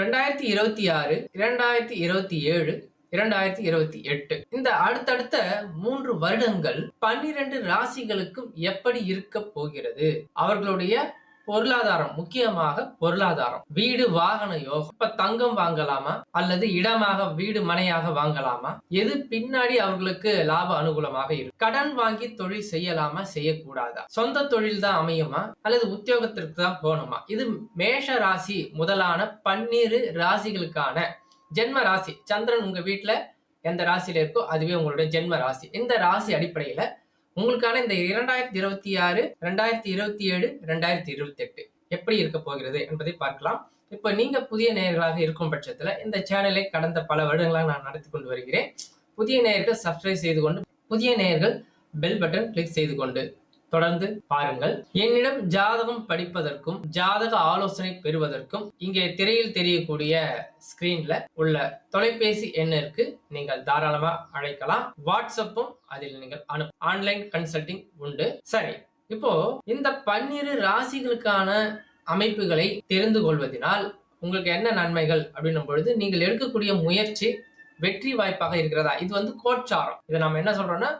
ரெண்டாயிரத்தி இருபத்தி ஆறு இரண்டாயிரத்தி இருபத்தி ஏழு இரண்டாயிரத்தி இருபத்தி எட்டு. இந்த அடுத்தடுத்த மூன்று வருடங்கள் பன்னிரண்டு ராசிகளுக்கும் எப்படி இருக்க போகிறது? அவர்களுடைய பொருளாதாரம் முக்கியமாக பொருளாதாரம். வீடு வாகன யோகம் இப்ப தங்கம் வாங்கலாமா? அல்லது இடமாக வீடு மனையாக வாங்கலாமா? எது பின்னாடி அவர்களுக்கு லாப அனுகூலமாக இருக்கும் கடன் வாங்கி தொழில் செய்யலாமா செய்யக்கூடாதா? சொந்த தொழில் தான் அமையுமா? அல்லது உத்தியோகத்திற்கு தான் போகணுமா? இது மேஷ ராசி முதலான பன்னிரு ராசிகளுக்கான ஜென்ம ராசி. சந்திரன் உங்க வீட்டுல எந்த ராசியில இருக்கோ அதுவே உங்களுடைய ஜென்ம ராசி. இந்த ராசி அடிப்படையில உங்களுக்கான இந்த இரண்டாயிரத்தி இருபத்தி ஆறு ரெண்டாயிரத்தி இருபத்தி ஏழு ரெண்டாயிரத்தி இருபத்தி எட்டு எப்படி இருக்க போகிறது என்பதை பார்க்கலாம். இப்ப நீங்க புதிய நேயர்களாக இருக்கும் பட்சத்துல இந்த சேனலை கடந்த பல வருடங்களாக நான் நடத்தி கொண்டு வருகிறேன். புதிய நேயர்கள் சப்ஸ்கிரைப் செய்து கொண்டு புதிய நேயர்கள் பெல் பட்டன் கிளிக் செய்து கொண்டு தொடர்ந்து பாருங்கள். என்னிடம் ஜாதகம் படிப்பதற்கும் ஜாதக ஆலோசனை பெறுவதற்கும் இங்கே திரையில் தெரியக்கூடிய ஸ்கிரீன்ல உள்ள தொலைபேசி எண்ணிற்கு நீங்கள் தாராளமா அழைக்கலாம். வாட்ஸ்அப்பும் அதில் நீங்கள் அனு ஆன்லைன் கன்சல்டிங் உண்டு. சரி இப்போ இந்த பன்னிரு ராசிகளுக்கான அமைப்புகளை தெரிந்து கொள்வதனால் உங்களுக்கு என்ன நன்மைகள் அப்படின்னும் பொழுது நீங்கள் எடுக்கக்கூடிய முயற்சி வெற்றி வாய்ப்பாக இருக்கிறதா? இது வந்து கோட்சாரம். இதை நம்ம என்ன சொல்றோம்னா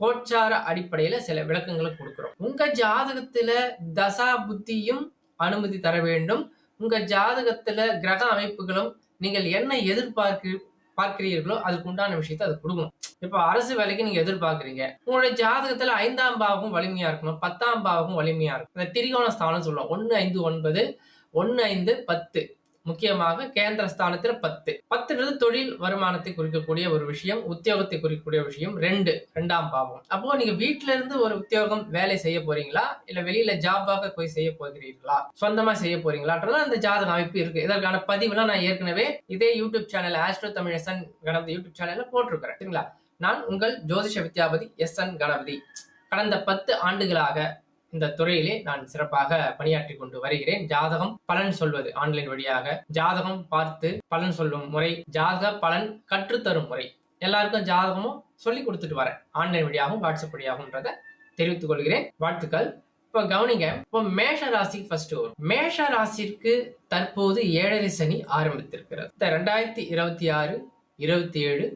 கோச்சார அடிப்படையில சில விளக்கங்களை கொடுக்குறோம். உங்க ஜாதகத்துல தசா புத்தியும் அனுமதி தர வேண்டும். உங்க ஜாதகத்துல கிரக அமைப்புகளும் நீங்கள் என்ன எதிர்பார்க்க பார்க்கிறீர்களோ அதுக்கு உண்டான விஷயத்த அது கொடுக்கணும். இப்ப அரசு வேலைக்கு நீங்க எதிர்பார்க்கறீங்க. உங்களுடைய ஜாதகத்துல ஐந்தாம் பாவமும் வலிமையா இருக்கணும். பத்தாம் பாவமும் வலிமையா இருக்கும் இந்த திரிகோண ஸ்தானம் சொல்லுவோம் ஒன்னு ஐந்து ஒன்பது ஒன்னு ஐந்து பத்து. முக்கியமாக கேந்திர ஸ்தானத்தில் பத்து. பத்துன்றது தொழில் வருமானத்தை குறிக்கக்கூடிய ஒரு விஷயம் உத்தியோகத்தை குறிக்கக்கூடிய விஷயம் ரெண்டு ரெண்டாம் பாவம். அப்போ நீங்க வீட்டுல இருந்து ஒரு உத்தியோகம் வேலை செய்ய போறீங்களா? இல்ல வெளியில ஜாபாக போய் செய்ய போகிறீர்களா? சொந்தமா செய்ய போறீங்களான்றதான் அந்த ஜாதக அமைப்பு இருக்கு. இதற்கான பதிவுலாம் நான் ஏற்கனவே இதே யூடியூப் சேனல் ஆஸ்ட்ரோ தமிழசன் கணபதி யூடியூப் சேனல்ல போட்டிருக்கிறேன். சரிங்களா? நான் உங்கள் ஜோதிஷ வித்யாபதி எஸ் என் கணபதி. கடந்த பத்து ஆண்டுகளாக இந்த துறையிலே நான் சிறப்பாக பணியாற்றி கொண்டு வருகிறேன். ஜாதகம் பலன் சொல்வது ஆன்லைன் வழியாக. ஜாதகம் பார்த்து பலன் சொல்லும் முறை ஜாதக பலன் கற்றுத்தரும் முறை. எல்லாருக்கும் ஜாதகமும் சொல்லி கொடுத்துட்டு வரேன். ஆன்லைன் வழியாகவும் வாட்ஸ்அப் வழியாகும்ன்றத தெரிவித்துக் கொள்கிறேன். வாழ்த்துக்கள். இப்போ கவனிங்க இப்போ மேஷ ராசி ஃபர்ஸ்ட் வரும். மேஷ ராசிக்கு தற்போது ஏழரை சனி ஆரம்பித்திருக்கிறது. இந்த ரெண்டாயிரத்தி இருபத்தி ஆறு இருபத்தி ஏழு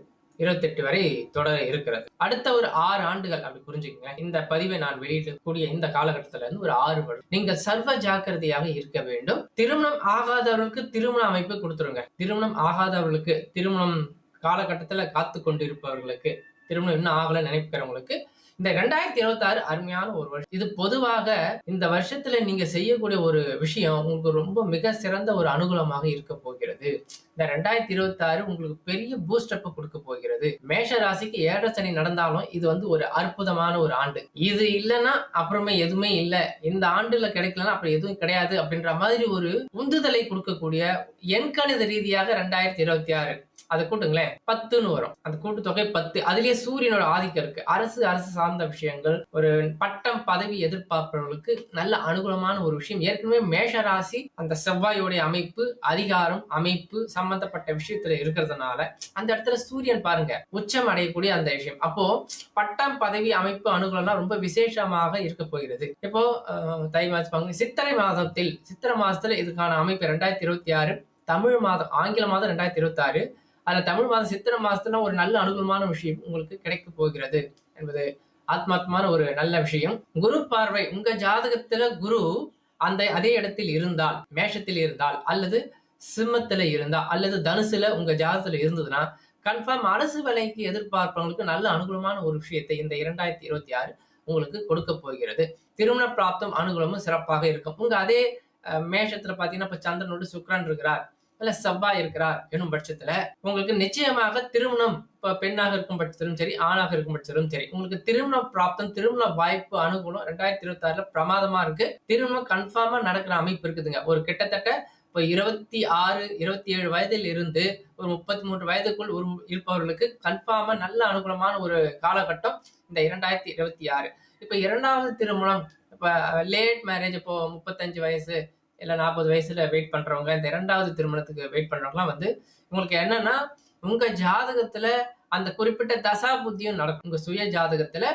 இருபத்தெட்டு வரை தொடர இருக்கிறது. அடுத்த ஒரு ஆறு ஆண்டுகள் அப்படி புரிஞ்சுக்கங்க இந்த பதிவை நான் வெளியிடக்கூடிய இந்த காலகட்டத்துல இருந்து ஒரு ஆறு வருடம். நீங்கள் சர்வ ஜாக்கிரதையாக இருக்க வேண்டும். திருமணம் ஆகாதவர்களுக்கு திருமண அமைப்பு கொடுத்துருங்க. திருமணம் ஆகாதவர்களுக்கு திருமணம் காலகட்டத்துல காத்து கொண்டு இருப்பவர்களுக்கு திருமணம் இன்னும் ஆகலை நினைக்கிறவங்களுக்கு இந்த ரெண்டாயிரத்தி இருபத்தி ஆறு அருமையான ஒரு வருஷம். இது பொதுவாக இந்த வருஷத்துல நீங்க செய்யக்கூடிய ஒரு விஷயம் உங்களுக்கு ரொம்ப மிக சிறந்த ஒரு அனுகூலமாக இருக்க போகிறது. இந்த ரெண்டாயிரத்தி இருபத்தி ஆறு உங்களுக்கு பெரிய பூஸ்ட் அப் கொடுக்க போகிறது. மேஷ ராசிக்கு ஏழரை சனி நடந்தாலும் இது வந்து ஒரு அற்புதமான ஒரு ஆண்டு. இது இல்லைன்னா அப்புறமே எதுவுமே இல்லை. இந்த ஆண்டுல கிடைக்கலன்னா அப்புறம் எதுவும் கிடையாது அப்படின்ற மாதிரி ஒரு உந்துதலை கொடுக்கக்கூடிய எண்கணித ரீதியாக ரெண்டாயிரத்தி இருபத்தி ஆறு அதை கூட்டுங்களேன் பத்துன்னு வரும். அந்த கூட்டுத்தொகை பத்து. அதுலயே சூரியனோட ஆதிக்கம் இருக்கு. அரசு அரசு சார்ந்த விஷயங்கள் ஒரு பட்டம் பதவி எதிர்பார்ப்பவர்களுக்கு நல்ல அனுகூலமான ஒரு விஷயம். ஏற்கனவே மேஷ ராசி அந்த செவ்வாயோடைய அமைப்பு அதிகாரம் அமைப்பு சம்பந்தப்பட்ட விஷயத்துல இருக்கிறதுனால அந்த இடத்துல சூரியன் பாருங்க உச்சம் அடையக்கூடிய அந்த விஷயம். அப்போ பட்டம் பதவி அமைப்பு அனுகூலம்னா ரொம்ப விசேஷமாக இருக்க போகிறது. இப்போ தை மாதம் சித்திரை மாதத்தில் சித்திரை மாதத்துல இதுக்கான அமைப்பு ரெண்டாயிரத்தி இருபத்தி ஆறு தமிழ் மாதம் ஆங்கில மாதம் ரெண்டாயிரத்தி இருபத்தி ஆறு அதுல தமிழ் மாதம் சித்திரை மாதத்துல ஒரு நல்ல அனுகூலமான விஷயம் உங்களுக்கு கிடைக்க போகிறது என்பது ஆத்மாத்மான ஒரு நல்ல விஷயம். குரு பார்வை உங்க ஜாதகத்துல குரு அந்த அதே இடத்தில் இருந்தால் மேஷத்தில் இருந்தால் அல்லது சிம்மத்துல இருந்தால் அல்லது தனுசுல உங்க ஜாதகத்துல இருந்ததுன்னா கன்ஃபார்ம் அரசு வேலைக்கு எதிர்பார்ப்பவங்களுக்கு நல்ல அனுகூலமான ஒரு விஷயத்தை இந்த இரண்டாயிரத்தி இருபத்தி ஆறு உங்களுக்கு கொடுக்க போகிறது. திருமண பிராப்தம் அனுகூலமும் சிறப்பாக இருக்கும். உங்க அதே மேஷத்துல பாத்தீங்கன்னா இப்ப சந்திரனோடு சுக்ரன் இருக்கிறார். அல்ல செவ்வாய் இருக்கிறார் என்னும் பட்சத்துல உங்களுக்கு நிச்சயமாக திருமணம் இப்போ பெண்ணாக இருக்கும் பட்சத்திலும் சரி ஆணாக இருக்கும் பட்சத்திலும் சரி உங்களுக்கு திருமண பிராப்தம் திருமண வாய்ப்பு அனுகூலம் ரெண்டாயிரத்தி இருபத்தி ஆறுல பிரமாதமா இருக்கு. திருமணம் கன்ஃபார்மா நடக்கிற அமைப்பு இருக்குதுங்க. ஒரு கிட்டத்தட்ட இப்போ இருபத்தி ஆறு இருபத்தி ஏழு வயதில் இருந்து ஒரு முப்பத்தி மூன்று வயதுக்குள் ஒரு இருப்பவர்களுக்கு கன்ஃபார்மா நல்ல அனுகூலமான ஒரு காலகட்டம் இந்த இரண்டாயிரத்தி இருபத்தி ஆறு. இப்போ இரண்டாவது திருமணம் இப்போ லேட் மேரேஜ் இப்போ முப்பத்தஞ்சு வயசு இல்லை நாற்பது வயசுல வெயிட் பண்றவங்க இந்த இரண்டாவது திருமணத்துக்கு வெயிட் பண்றவங்கலாம் வந்து உங்களுக்கு என்னன்னா உங்க ஜாதகத்துல அந்த குறிப்பிட்ட தசா புத்தியும் நடக்கும். உங்க சுய ஜாதகத்துல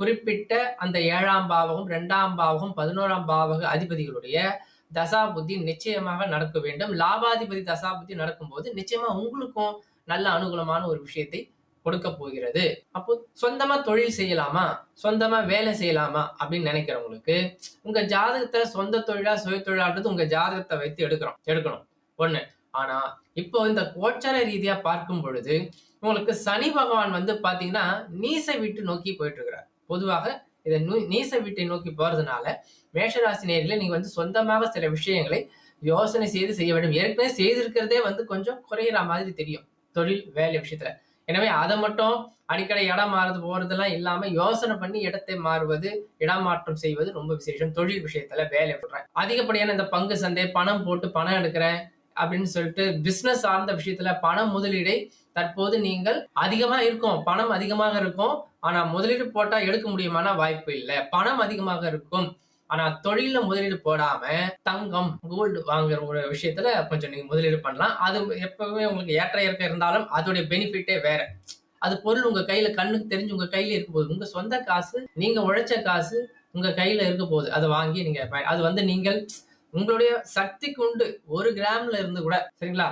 குறிப்பிட்ட அந்த ஏழாம் பாவகம் ரெண்டாம் பாவகம் பதினோராம் பாவக அதிபதிகளுடைய தசாபுத்தி நிச்சயமாக நடக்க வேண்டும். லாபாதிபதி தசாபுத்தி நடக்கும்போது நிச்சயமா உங்களுக்கும் நல்ல அனுகூலமான ஒரு விஷயத்தை கொடுக்க போகிறது. அப்போ சொந்தமா தொழில் செய்யலாமா? சொந்தமா வேலை செய்யலாமா? அப்படின்னு நினைக்கிறவங்களுக்கு உங்க ஜாதகத்தை சொந்த தொழிலா சுய தொழிலான்றது உங்க ஜாதகத்தை வைத்து எடுக்கிறோம். எடுக்கணும். ஒண்ணு. ஆனா இப்போ இந்த கோச்சார ரீதியா பார்க்கும் பொழுது உங்களுக்கு சனி பகவான் வந்து பாத்தீங்கன்னா நீசை வீட்டு நோக்கி போயிட்டு இருக்கிறார் பொதுவாக இதை நூ- நீச வீட்டை நோக்கி போறதுனால மேஷராசி நேரில் நீங்க வந்து சொந்தமாக சில விஷயங்களை யோசனை செய்து செய்ய வேண்டும். ஏற்கனவே செய்திருக்கிறதே வந்து கொஞ்சம் குறையிற மாதிரி தெரியும். தொழில் வேலை விஷயத்துல. எனவே அதை மட்டும் அடிக்கடி இடம் மாறுறது போறதெல்லாம் இல்லாம யோசனை பண்ணி இடத்தை மாறுவது இடமாற்றம் செய்வது ரொம்ப விசேஷம். தொழில் விஷயத்துல வேலை விடுறேன் அதிகப்படியான இந்த பங்கு சந்தை பணம் போட்டு பணம் எடுக்கிறேன் அப்படின்னு சொல்லிட்டு பிசினஸ் சார்ந்த விஷயத்துல பண முதலீடை தற்போது நீங்கள் அதிகமா இருக்கும். பணம் அதிகமாக இருக்கும். ஆனா முதலீடு போட்டா எடுக்க முடியுமான வாய்ப்பு இல்லை. பணம் அதிகமாக இருக்கும். ஆனா தொழில முதலீடு போடாம தங்கம் கோல்டு வாங்குற ஒரு விஷயத்துல கொஞ்சம் நீங்க முதலீடு பண்ணலாம். அது எப்பவுமே உங்களுக்கு ஏற்ற இறக்க இருந்தாலும் அதோடைய பெனிஃபிட்டே வேற. அது பொருள் உங்க கையில கண்ணுக்கு தெரிஞ்சு உங்க கையில இருக்க போகுது உங்க சொந்த காசு நீங்க உழைச்ச காசு உங்க கையில இருக்க போகுது. அதை வாங்கி நீங்க அது வந்து நீங்கள் உங்களுடைய சக்திக்கு உண்டு. ஒரு கிராம்ல இருந்து கூட சரிங்களா?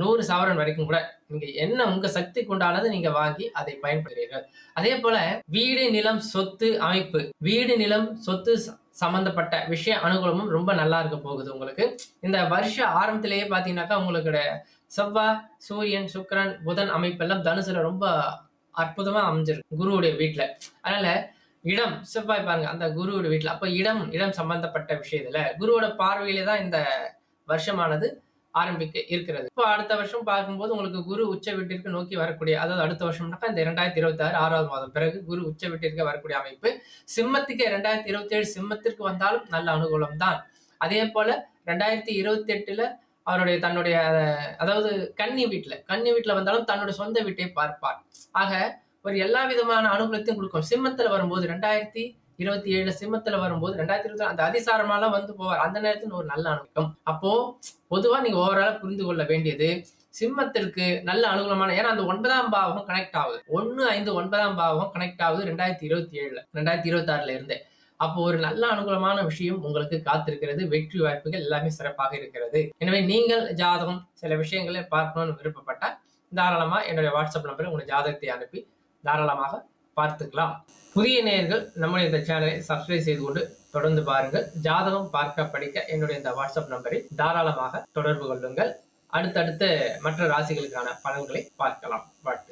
நூறு சவரன் வரைக்கும் கூட நீங்க என்ன உங்க சக்தி கொண்டானது நீங்க வாங்கி அதை பயன்படுத்துகிறீர்கள். அதே போல வீடு நிலம் சொத்து அமைப்பு. வீடு நிலம் சொத்து சம்பந்தப்பட்ட விஷய அனுகூலமும் ரொம்ப நல்லா இருக்க போகுது உங்களுக்கு. இந்த வருஷ ஆரம்பத்திலேயே பாத்தீங்கன்னாக்கா உங்களுக்கு செவ்வாய் சூரியன் சுக்கரன் புதன் அமைப்பெல்லாம் தனுசுல ரொம்ப அற்புதமா அமைஞ்சிருக்கு குருவுடைய வீட்டுல அதனால இடம் செவ்வாய் பாருங்க அந்த குருவோட வீட்டுல அப்ப இடம் இடம் சம்பந்தப்பட்ட விஷயத்துல குருவோட பார்வையில தான் இந்த வருஷமானது ஆரம்பிக்க இருக்கிறது. இப்போ அடுத்த வருஷம் பார்க்கும்போது உங்களுக்கு குரு உச்ச வீட்டிற்கு நோக்கி வரக்கூடிய அதாவது அடுத்த வருஷம்னாக்கா இந்த இரண்டாயிரத்தி இருபத்தி ஆறு ஆறாவது மாதம். பிறகு குரு உச்ச வீட்டிற்கு வரக்கூடிய அமைப்பு. சிம்மத்துக்கு இரண்டாயிரத்தி இருபத்தி ஏழு சிம்மத்திற்கு வந்தாலும் நல்ல அனுகூலம் தான் அதே போல ரெண்டாயிரத்தி இருபத்தி எட்டுல அவருடைய தன்னுடைய அதாவது கன்னி வீட்டுல கன்னி வீட்டுல வந்தாலும் தன்னுடைய சொந்த வீட்டை பார்ப்பார். ஆக ஒரு எல்லா விதமான அனுகூலத்தையும் கொடுக்கும். சிம்மத்துல வரும்போது ரெண்டாயிரத்தி இருபத்தி ஏழுல சிம்மத்துல வரும்போது ரெண்டாயிரத்தி இருபத்தி அந்த அதிசாரமாலாம் வந்து போவார். அந்த நேரத்தில் ஒரு நல்ல அனுகூலம் அப்போ பொதுவா நீங்க ஓவரால புரிந்து கொள்ள வேண்டியது சிம்மத்திற்கு நல்ல அனுகூலமான ஏன்னா அந்த ஒன்பதாம் பாவம் கனெக்ட் ஆகுது. ஒன்னு ஐந்து ஒன்பதாம் பாவம் கனெக்ட் ஆகுது ரெண்டாயிரத்தி இருபத்தி ஏழுல ரெண்டாயிரத்தி இருபத்தி ஆறுல இருந்தே. அப்போ ஒரு நல்ல அனுகூலமான விஷயம் உங்களுக்கு காத்திருக்கிறது வெற்றி வாய்ப்புகள் எல்லாமே சிறப்பாக இருக்கிறது. எனவே நீங்கள் ஜாதகம் சில விஷயங்களை பார்க்கணும்னு விருப்பப்பட்ட தாராளமா என்னுடைய வாட்ஸ்அப் நம்பரில் உங்களுடைய ஜாதகத்தை அனுப்பி தாராளமாக பார்த்துக்கலாம். புதிய நேயர்கள் நம்முடைய இந்த சேனலை சப்ஸ்கிரைப் செய்து கொண்டு தொடர்ந்து பாருங்கள். ஜாதகம் பார்க்க படிக்க என்னுடைய இந்த வாட்ஸ்அப் நம்பரை தாராளமாக தொடர்பு கொள்ளுங்கள். அடுத்தடுத்த மற்ற ராசிகளுக்கான பலன்களை பார்க்கலாம். வாழ்க்கை